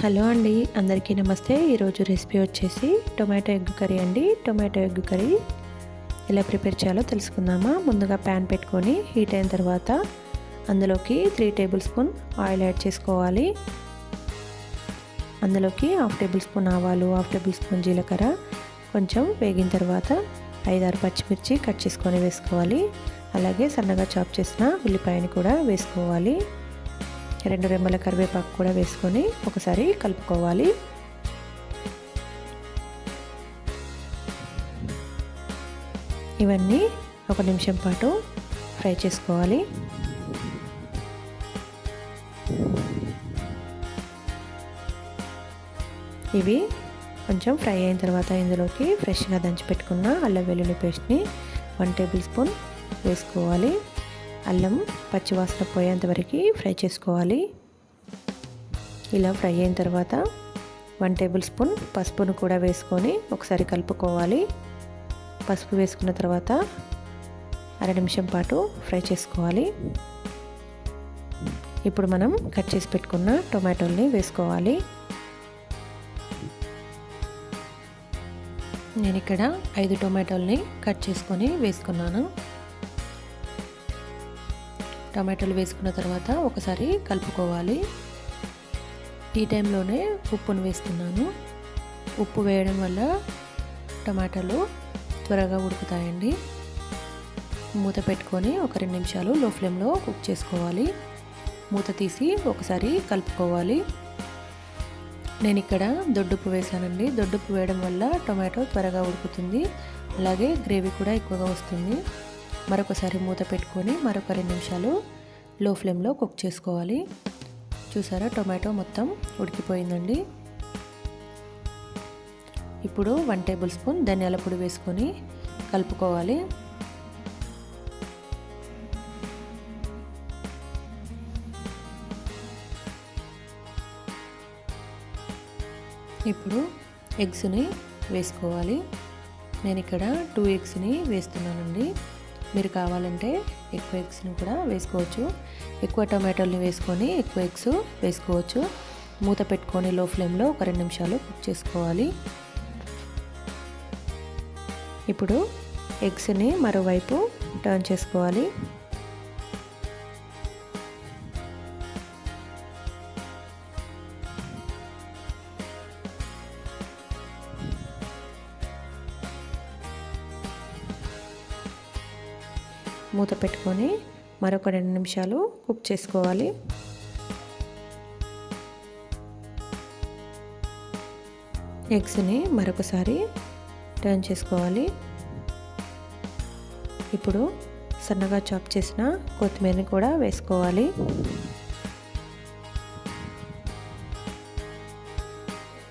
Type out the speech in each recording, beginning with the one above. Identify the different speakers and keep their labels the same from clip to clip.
Speaker 1: Hello అండి అందరికీ నమస్తే. ఈరోజు రెసిపీ వచ్చేసి టొమాటో ఎగ్ కర్రీ అండి. టొమాటో ఎగ్ కర్రీ ఎలా ప్రిపేర్ చేయాలో తెలుసుకుందామా? ముందుగా ప్యాన్ పెట్టుకొని హీట్ అయిన తర్వాత అందులోకి three tablespoon oil add చేసుకోవాలి. అందులోకి హాఫ్ టేబుల్ స్పూన్ ఆవాలు హాఫ్ టేబుల్ స్పూన్ జీలకర్ర కొంచెం వేగిన తర్వాత ఐదారు పచ్చిమిర్చి కట్ చేసుకొని వేసుకోవాలి. అలాగే సన్నగా చాప్ చేసిన ఉల్లిపాయని కూడా వేసుకోవాలి. రెండు రెమ్మల కరివేపాకు కూడా వేసుకొని ఒకసారి కలుపుకోవాలి. ఇవన్నీ ఒక నిమిషం పాటు ఫ్రై చేసుకోవాలి. ఇవి కొంచెం ఫ్రై అయిన తర్వాత ఇందులోకి ఫ్రెష్గా దంచి పెట్టుకున్న అల్లం వెల్లుల్లి పేస్ట్ని వన్ టేబుల్ స్పూన్ వేసుకోవాలి. అల్లం పచ్చివాసన పోయేంత వరకు ఫ్రై చేసుకోవాలి. ఇలా ఫ్రై అయిన తర్వాత వన్ టేబుల్ స్పూన్ పసుపును కూడా వేసుకొని ఒకసారి కలుపుకోవాలి. పసుపు వేసుకున్న తర్వాత అర నిమిషం పాటు ఫ్రై చేసుకోవాలి. ఇప్పుడు మనం కట్ చేసి పెట్టుకున్న టొమాటోల్ని వేసుకోవాలి. నేను ఇక్కడ ఐదు టొమాటోల్ని కట్ చేసుకొని వేసుకున్నాను. టమాటాలు వేసుకున్న తర్వాత ఒకసారి కలుపుకోవాలి. ఈ టైంలోనే ఉప్పును వేస్తున్నాను. ఉప్పు వేయడం వల్ల టమాటాలు త్వరగా ఉడుకుతాయండి. మూత పెట్టుకొని ఒక రెండు నిమిషాలు లో ఫ్లేమ్లో కుక్ చేసుకోవాలి. మూత తీసి ఒకసారి కలుపుకోవాలి. నేను ఇక్కడ దొడ్డుప్పు వేసానండి దొడ్డుప్పు వేయడం వల్ల టొమాటో త్వరగా ఉడుకుతుంది. అలాగే గ్రేవీ కూడా ఎక్కువగా వస్తుంది. మరొకసారి మూత పెట్టుకొని మరొక రెండు నిమిషాలు లో ఫ్లేమ్లో కుక్ చేసుకోవాలి. చూసారా? టొమాటో మొత్తం ఉడికిపోయిందండి. ఇప్పుడు వన్ టేబుల్ స్పూన్ ధనియాల పొడి వేసుకొని కలుపుకోవాలి. ఇప్పుడు ఎగ్స్ని వేసుకోవాలి. నేను ఇక్కడ టూ ఎగ్స్ని వేస్తున్నానండి. మీరు కావాలంటే ఎక్కువ ఎగ్స్ని కూడా వేసుకోవచ్చు. ఎక్కువ టమాటోల్ని వేసుకొని ఎక్కువ ఎగ్స్ వేసుకోవచ్చు. మూత పెట్టుకొని లో ఫ్లేమ్లో ఒక రెండు నిమిషాలు కుక్ చేసుకోవాలి. ఇప్పుడు ఎగ్స్ని మరోవైపు టర్న్ చేసుకోవాలి. మూత పెట్టుకొని మరొక రెండు నిమిషాలు కుక్ చేసుకోవాలి. ఎగ్స్ని మరొకసారి టర్న్ చేసుకోవాలి. ఇప్పుడు సన్నగా చాప్ చేసిన కొత్తిమీరని కూడా వేసుకోవాలి.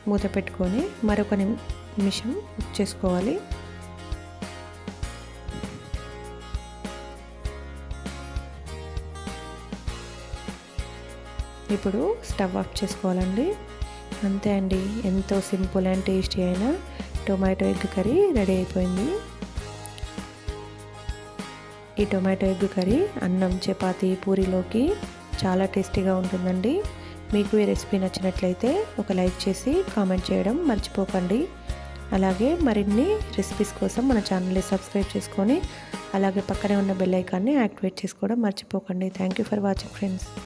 Speaker 1: మూత పెట్టుకొని మరొక నిమిషం కుక్ చేసుకోవాలి. ఇప్పుడు స్టవ్ ఆఫ్ చేసుకోవాలండి. అంతే అండి ఎంతో సింపుల్ అండ్ టేస్టీ అయిన టొమాటో ఎగ్ కర్రీ రెడీ అయిపోయింది. ఈ టొమాటో ఎగ్ కర్రీ అన్నం చపాతి పూరిలోకి చాలా టేస్టీగా ఉంటుందండి. మీకు ఈ రెసిపీ నచ్చినట్లయితే ఒక లైక్ చేసి కామెంట్ చేయడం మర్చిపోకండి. అలాగే మరిన్ని రెసిపీస్ కోసం మన ఛానల్ని సబ్స్క్రైబ్ చేసుకొని అలాగే పక్కనే ఉన్న బెల్ ఐకాన్ని యాక్టివేట్ చేసుకోవడం మర్చిపోకండి. Thank you for watching friends.